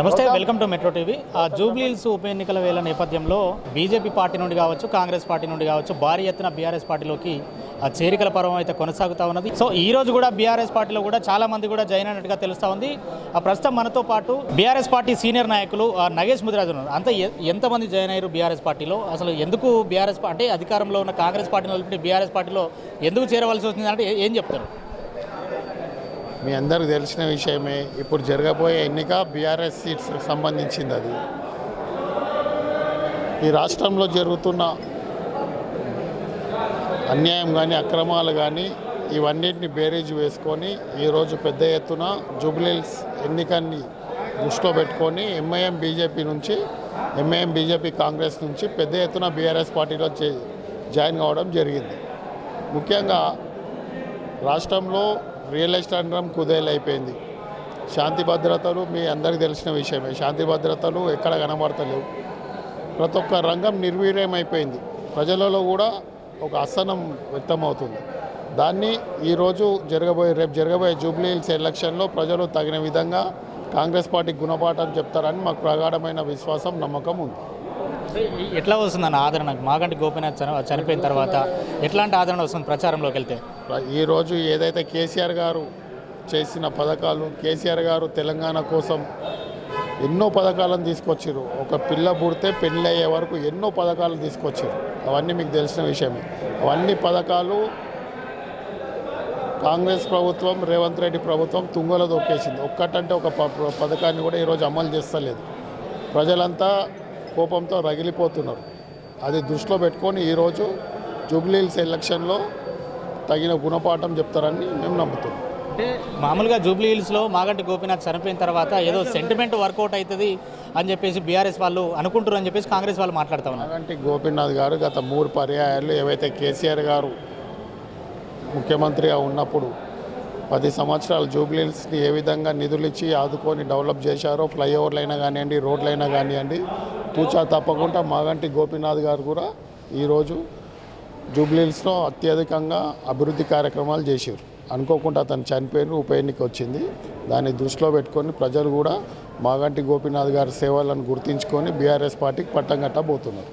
నమస్తే welcome to metro TV. ఆ జూబ్లీల్స్ ఉప ఎన్నికల వేల నేపథ్యంలో బీజేపీ పార్టీ నుండి కావచ్చు కాంగ్రెస్ పార్టీ నుండి కావచ్చు భారీ ఎత్తున బీఆర్ఎస్ పార్టీలోకి ఆ చేరికల పర్వం అయితే కొనసాగుతూ ఉన్నది. సో ఈ రోజు కూడా బీఆర్ఎస్ పార్టీలో కూడా చాలా మంది కూడా జాయిన్ అయినట్టుగా తెలుస్తూ ఉంది. ఆ ప్రస్తుతం మనతో పాటు బీఆర్ఎస్ పార్టీ సీనియర్ నాయకులు ఆ నగేష్ ముదిరాజు ఉన్నారు. అంత ఎంతమంది జాయిన్ అయ్యారు బీఆర్ఎస్ పార్టీలో? అసలు ఎందుకు బీఆర్ఎస్ అంటే అధికారంలో ఉన్న కాంగ్రెస్ పార్టీని వదిలిపెట్టి బీఆర్ఎస్ పార్టీలో ఎందుకు చేరవలసి వచ్చింది అంటే ఏం చెప్తారు? మీ అందరికి తెలిసిన విషయమే ఇప్పుడు జరగబోయే ఎన్నిక బీఆర్ఎస్ సీట్స్ సంబంధించింది అది. ఈ రాష్ట్రంలో జరుగుతున్న అన్యాయం కానీ అక్రమాలు కానీ ఇవన్నిటిని బేరీజ్ వేసుకొని ఈరోజు పెద్ద ఎత్తున జూబ్లీల్స్ ఎన్నికని దృష్టిలో పెట్టుకొని ఎంఐఎం బీజేపీ నుంచి ఎంఐఎం బీజేపీ కాంగ్రెస్ నుంచి పెద్ద ఎత్తున బీఆర్ఎస్ పార్టీలో చే- జాయిన్ కావడం జరిగింది. ముఖ్యంగా రాష్ట్రంలో రియల్ ఎస్టేట్ రంగం కుదేలైపోయింది శాంతి భద్రతలు మీ అందరికీ తెలిసిన విషయమే. శాంతి భద్రతలు ఎక్కడ కనబడతలేవు. ప్రతి ఒక్క రంగం నిర్వీర్యమైపోయింది. ప్రజలలో కూడా ఒక అసనం వ్యక్తమవుతుంది. దాన్ని ఈరోజు జరగబోయే రేపు జరగబోయే జూబ్లీహిల్స్ ఎలక్షన్లో ప్రజలు తగిన విధంగా కాంగ్రెస్ పార్టీ గుణపాఠం చెప్తారని మాకు ప్రగాఢమైన విశ్వాసం నమ్మకం ఉంది. ఎట్లా వస్తుందన్న ఆదరణ? మాగంటి గోపీనాథ్ చనిపోయిన తర్వాత ఎట్లాంటి ఆదరణ వస్తుంది ప్రచారంలోకి వెళ్తే? ఈరోజు ఏదైతే కేసీఆర్ గారు చేసిన పథకాలు కేసీఆర్ గారు తెలంగాణ కోసం ఎన్నో పథకాలను తీసుకొచ్చారు ఒక పిల్ల పుడితే పెళ్ళి అయ్యే వరకు ఎన్నో పథకాలు తీసుకొచ్చారు అవన్నీ మీకు తెలిసిన విషయమే. అవన్నీ పథకాలు కాంగ్రెస్ ప్రభుత్వం రేవంత్ రెడ్డి ప్రభుత్వం తుంగలో దొక్కేసింది. ఒక్కటంటే ఒక ప- పథకాన్ని కూడా ఈరోజు అమలు చేస్తలేదు. ప్రజలంతా కోపంతో రగిలిపోతున్నారు. అది దృష్టిలో పెట్టుకొని ఈరోజు జూబ్లీహిల్స్ ఎలక్షన్లో తగిన గుణపాఠం చెప్తారని మేము నమ్ముతున్నాం. అంటే మామూలుగా జూబ్లీ హిల్స్లో మాగంటి గోపీనాథ్ చనిపోయిన తర్వాత ఏదో సెంటిమెంట్ వర్కౌట్ అవుతుంది అని చెప్పేసి బీఆర్ఎస్ వాళ్ళు అనుకుంటారు అని చెప్పేసి కాంగ్రెస్ వాళ్ళు మాట్లాడుతూ ఉన్నారు. అలాంటి గోపీనాథ్ గారు గత మూడు పర్యాయాలు ఏవైతే కేసీఆర్ గారు ముఖ్యమంత్రిగా ఉన్నప్పుడు పది సంవత్సరాలు జూబ్లీహిల్స్ని ఏ విధంగా నిధులు ఇచ్చి ఆదుకొని డెవలప్ చేశారో ఫ్లైఓవర్లైనా కానివ్వండి రోడ్లైనా కానివ్వండి తూచా తప్పకుండా మాగంటి గోపీనాథ్ గారు కూడా ఈరోజు జూబ్లీహిల్స్లో అత్యధికంగా అభివృద్ధి కార్యక్రమాలు చేశారు. అనుకోకుండా అతను చనిపోయిన ఉప ఎన్నిక వచ్చింది. దాన్ని దృష్టిలో పెట్టుకొని ప్రజలు కూడా మాగంటి గోపీనాథ్ గారి సేవలను గుర్తించుకొని బీఆర్ఎస్ పార్టీకి పట్టం కట్టబోతున్నారు.